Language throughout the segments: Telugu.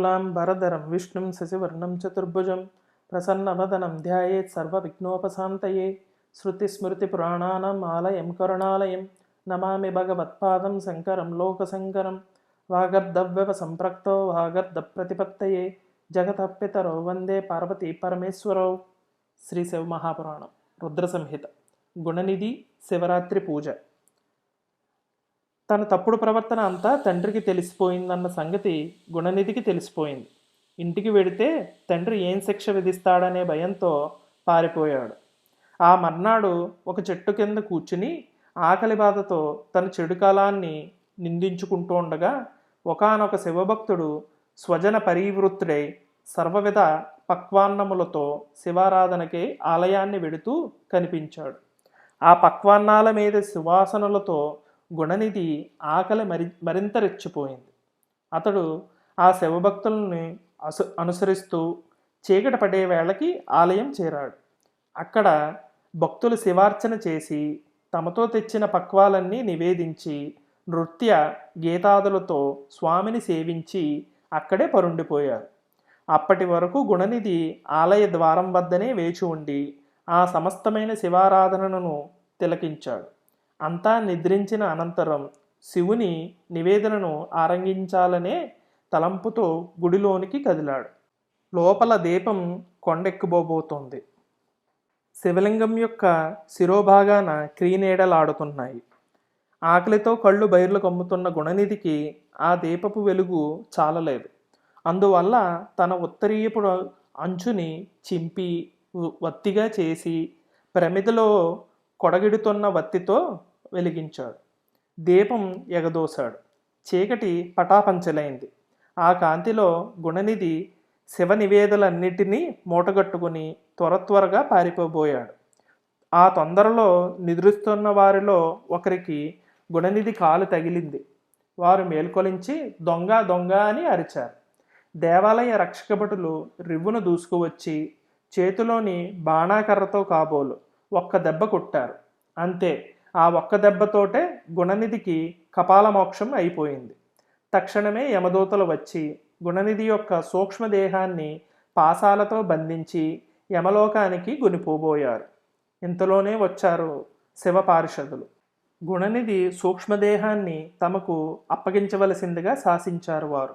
శుక్లాం వరదరం విష్ణుం శశివర్ణం చతుర్భుజం ప్రసన్నవదనం ధ్యాయేత్ సర్వవిఘ్నోపశాంతయే శృతిస్మృతిపురాణానాం ఆలయం కరుణాలయం నమామి భగవత్పాదం శంకరం లోకశంకరం వాగర్ధవ్యవ సంప్రక్తో వాగర్ధ ప్రతిపత్తయే జగతః పితరో వందే పార్వతీ పరమేశ్వరౌ శ్రీ శివ మహాపురాణం రుద్ర సంహిత గుణనిధి శివరాత్రి పూజ తన తప్పుడు ప్రవర్తన అంతా తండ్రికి తెలిసిపోయిందన్న సంగతి గుణనిధికి తెలిసిపోయింది. ఇంటికి వెడితే తండ్రి ఏం శిక్ష విధిస్తాడనే భయంతో పారిపోయాడు. ఆ మర్నాడు ఒక చెట్టు కింద కూర్చుని ఆకలి బాధతో తన చెడు కాలాన్ని నిందించుకుంటూ ఉండగా ఒకానొక శివభక్తుడు స్వజన పరివృత్తుడై సర్వవిధ పక్వాన్నములతో శివారాధనకి ఆలయాన్ని వెడుతూ కనిపించాడు. ఆ పక్వాన్నాల మీద సువాసనలతో గుణనిధి ఆకలి మరి మరింత రెచ్చిపోయింది. అతడు ఆ శివభక్తుల్ని అసు అనుసరిస్తూ చీకటి పడే వేళకి ఆలయం చేరాడు. అక్కడ భక్తులు శివార్చన చేసి తమతో తెచ్చిన పక్వాలన్నీ నివేదించి నృత్య గీతాదులతో స్వామిని సేవించి అక్కడే పరుండిపోయారు. అప్పటి వరకు గుణనిధి ఆలయ ద్వారం వద్దనే వేచి ఉండి ఆ సమస్తమైన శివారాధనను తిలకించాడు. అంతా నిద్రించిన అనంతరం శివుని నివేదనను ఆరంభించాలనే తలంపుతో గుడిలోనికి కదిలాడు. లోపల దీపం కొండెక్కుబోబోతోంది. శివలింగం యొక్క శిరోభాగాన క్రీనీడలాడుతున్నాయి. ఆకలితో కళ్ళు బైర్లు కమ్ముతున్న గుణనిధికి ఆ దీపపు వెలుగు చాలలేదు. అందువల్ల తన ఉత్తరీయపు అంచుని చింపి వత్తిగా చేసి ప్రమిదలో కొడగిడుతున్న వత్తితో వెలిగించాడు. దీపం ఎగదోశాడు. చీకటి పటాపంచలైంది. ఆ కాంతిలో గుణనిధి శివ నివేదలన్నిటినీ మూటగట్టుకుని త్వర త్వరగా పారిపోబోయాడు. ఆ తొందరలో నిద్రిస్తున్న వారిలో ఒకరికి గుణనిధి కాలు తగిలింది. వారు మేల్కొలించి దొంగ దొంగ అని అరిచారు. దేవాలయ రక్షకభటులు రివ్వును దూసుకువచ్చి చేతిలోని బాణాకర్రతో కాబోలు ఒక్క దెబ్బ కొట్టారు. అంతే ఆ ఒక్క దెబ్బతోటే గుణనిధికి కపాలమోక్షం అయిపోయింది. తక్షణమే యమదూతలు వచ్చి గుణనిధి యొక్క సూక్ష్మదేహాన్ని పాసాలతో బంధించి యమలోకానికి గునిపోబోయారు. ఇంతలోనే వచ్చారు శివపారిషదులు. గుణనిధి సూక్ష్మదేహాన్ని తమకు అప్పగించవలసిందిగా శాసించారు వారు.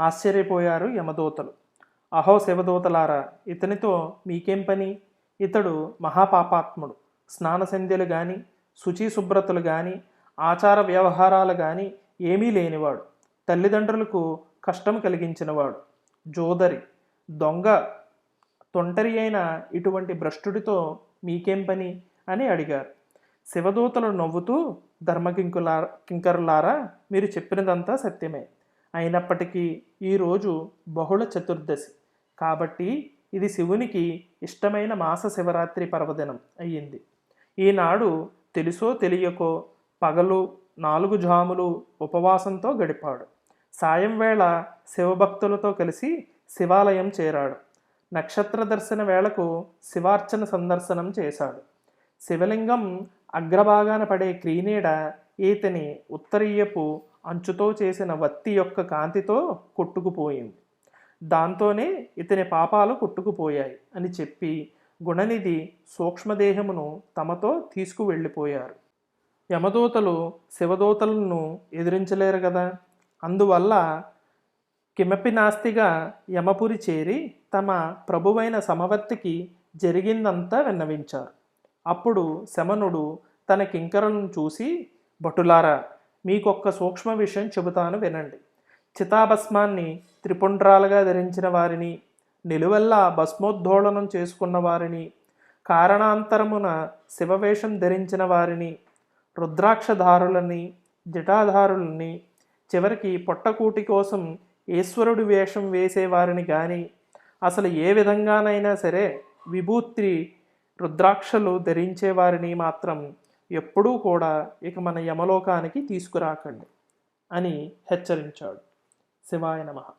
ఆశ్చర్యపోయారు యమదూతలు. అహో శివదూతలారా ఇతనితో మీకేం పని? ఇతడు మహాపాపాత్ముడు. స్నాన సంధ్యలు కానీ శుచి శుభ్రతలు కానీ ఆచార వ్యవహారాలు కానీ ఏమీ లేనివాడు. తల్లిదండ్రులకు కష్టం కలిగించినవాడు. జోదరి దొంగ తొంటరి అయిన ఇటువంటి భ్రష్టుడితో మీకేం పని? అని అడిగారు. శివదూతలు నవ్వుతూ ధర్మకింకులా కింకరులారా మీరు చెప్పినదంతా సత్యమే. అయినప్పటికీ ఈరోజు బహుళ చతుర్దశి. కాబట్టి ఇది శివునికి ఇష్టమైన మాస శివరాత్రి పర్వదినం అయ్యింది. ఈనాడు తెలుసో తెలియకో పగలు నాలుగు జాములు ఉపవాసంతో గడిపాడు. సాయం వేళ శివభక్తులతో కలిసి శివాలయం చేరాడు. నక్షత్ర దర్శన వేళకు శివార్చన సందర్శనం చేశాడు. శివలింగం అగ్రభాగాన పడే క్రీనీడ ఈతని ఉత్తరీయపు అంచుతో చేసిన వత్తి యొక్క కాంతితో కొట్టుకుపోయింది. దాంతోనే ఇతని పాపాలు కొట్టుకుపోయాయి అని చెప్పి గుణనిధి సూక్ష్మదేహమును తమతో తీసుకువెళ్ళిపోయారు. యమదూతలు శివదూతలను ఎదిరించలేరు కదా అందువల్ల కిమపి నాస్తిగా యమపురి చేరి తమ ప్రభువైన సమవర్తికి జరిగిందంతా విన్నవించారు. అప్పుడు శమనుడు తన కింకరలను చూసి భటులారా మీకొక్క సూక్ష్మ విషయం చెబుతాను వినండి. చితాభస్మాన్ని త్రిపుండ్రాలుగా ధరించిన వారిని నిలువెల్లా భస్మోద్ధోళనం చేసుకున్న వారిని కారణాంతరమున శివవేషం ధరించిన వారిని రుద్రాక్షధారులని జటాధారులని చివరికి పొట్టకూటి కోసం ఈశ్వరుడి వేషం వేసేవారిని కానీ అసలు ఏ విధంగానైనా సరే విభూత్రి రుద్రాక్షలు ధరించేవారిని మాత్రం ఎప్పుడూ కూడా ఇక మన యమలోకానికి తీసుకురాకండి అని హెచ్చరించాడు. శివాయ నమః.